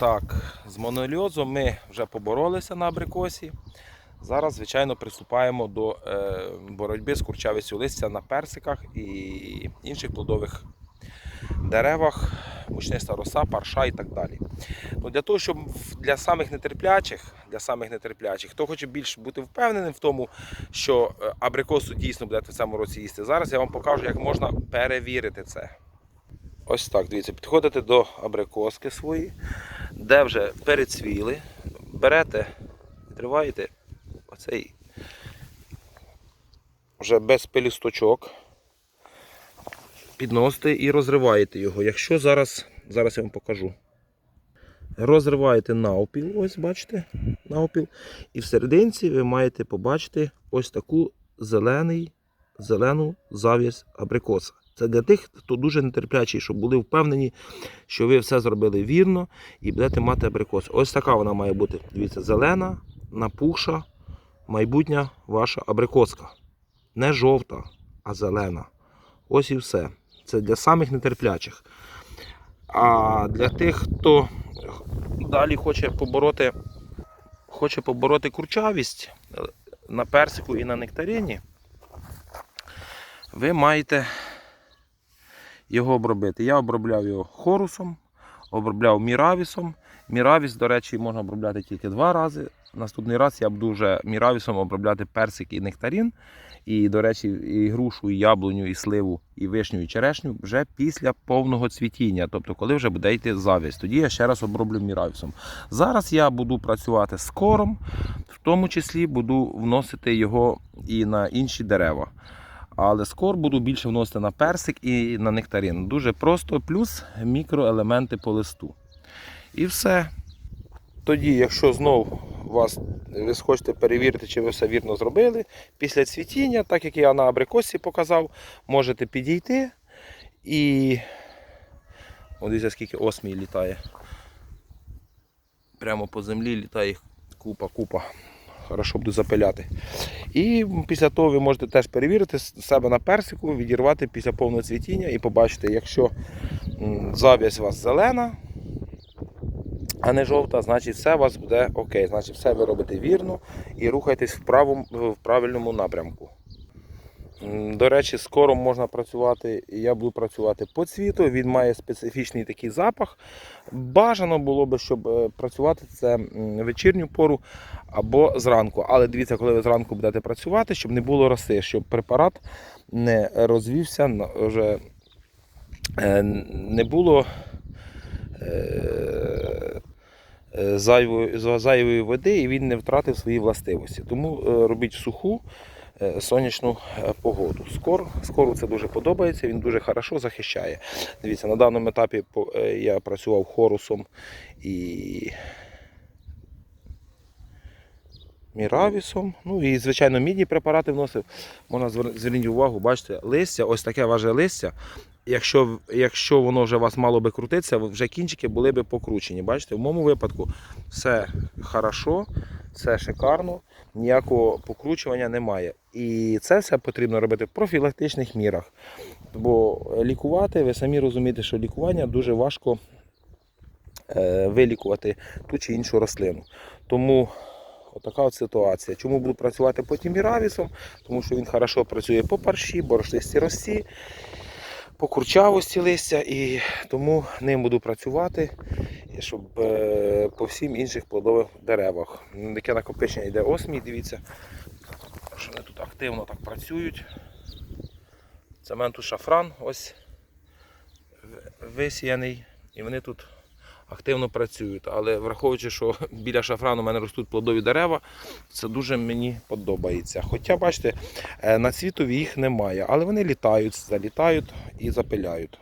Так, з монольозом ми вже поборолися на абрикосі. Зараз, звичайно, приступаємо до е, боротьби з курчавістю листя на персиках і інших плодових деревах, мучниста роса, парша і так далі. Ну, для того, щоб для самих нетерплячих, для самих нетерплячих, хто хоче більш бути впевненим в тому, що е, абрикосу дійсно будете в цьому році їсти. Зараз я вам покажу, як можна перевірити це. Ось так, дивіться, підходите до абрикоски свої, де вже перецвіли, берете, відриваєте оцей вже без пелюсточок, підносите і розриваєте його. Якщо зараз, зараз я вам покажу. Розриваєте навпіл, ось бачите, навпіл. І в серединці ви маєте побачити ось таку зелений, зелену зав'язь абрикоса. Це для тих, хто дуже нетерплячий, щоб були впевнені, що ви все зробили вірно і будете мати абрикос. Ось така вона має бути. Дивіться, зелена, напухша, майбутня ваша абрикоска. Не жовта, а зелена. Ось і все. Це для самих нетерплячих. А для тих, хто далі хоче побороти, хоче побороти курчавість е, на персику і на нектарині, ви маєте його обробити. Я обробляв його хорусом, обробляв міравісом. Міравіс, до речі, можна обробляти тільки два рази. Наступний раз я буду вже міравісом обробляти персик і нектарин. І, до речі, і грушу, і яблуню, і сливу, і вишню, і черешню вже після повного цвітіння, тобто коли вже буде йти завість. Тоді я ще раз оброблю міравісом. Зараз я буду працювати з кором, в тому числі буду вносити його і на інші дерева. Але скор буду більше вносити на персик і на нектарин. Дуже просто, плюс мікроелементи по листу. І все. Тоді, якщо знову вас, ви схочете перевірити, чи ви все вірно зробили, після цвітіння, так як я на абрикосі показав, можете підійти і. О, дивіться, скільки осмій літає. Прямо по землі літає купа-купа. Хорошо буду запиляти. І після того ви можете теж перевірити себе на персику, відірвати після повного цвітіння і побачити, якщо зав'язь у вас зелена, а не жовта, значить все у вас буде окей. Значить все ви робите вірно і рухайтесь в, правому, в правильному напрямку. До речі, скоро можна працювати, я буду працювати по цвіту. Він має специфічний такий запах. Бажано було би, щоб е, працювати це вечірню пору або зранку. Але дивіться, коли ви зранку будете працювати, щоб не було роси, щоб препарат не розвівся, вже е, не було е, зайвої, води і він не втратив свої властивості. Тому робіть суху сонячну е, погоду. Скор, скору це дуже подобається, він дуже хорошо захищає. Дивіться, на даному етапі е, я працював хорусом і міравісом. Ну і, звичайно, мідні препарати вносив. Можна звер- зверніть увагу, бачите, листя, ось таке важе листя. Якщо, якщо воно вже вас мало би крутитися, вже кінчики були би покручені. Бачите, в моєму випадку все хорошо, все шикарно, ніякого покручування немає. І це все потрібно робити в профілактичних мірах. Бо лікувати, ви самі розумієте, що лікування дуже важко е, вилікувати ту чи іншу рослину. Тому Отака от ситуація. Чому буду працювати потім міравісом? Тому що він хорошо працює по парші, борошнисті росі, по курчавості листя, і тому ним буду працювати, щоб е, по всім інших плодових деревах. Таке накопичення йде осмій, дивіться, що вони тут активно так працюють. Цементу шафран ось висіяний, і вони тут активно працюють. Але враховуючи, що біля шафрану у мене ростуть плодові дерева, це дуже мені подобається. Хоча, бачите, е, на цвітові їх немає, але вони літають, залітають і запиляють.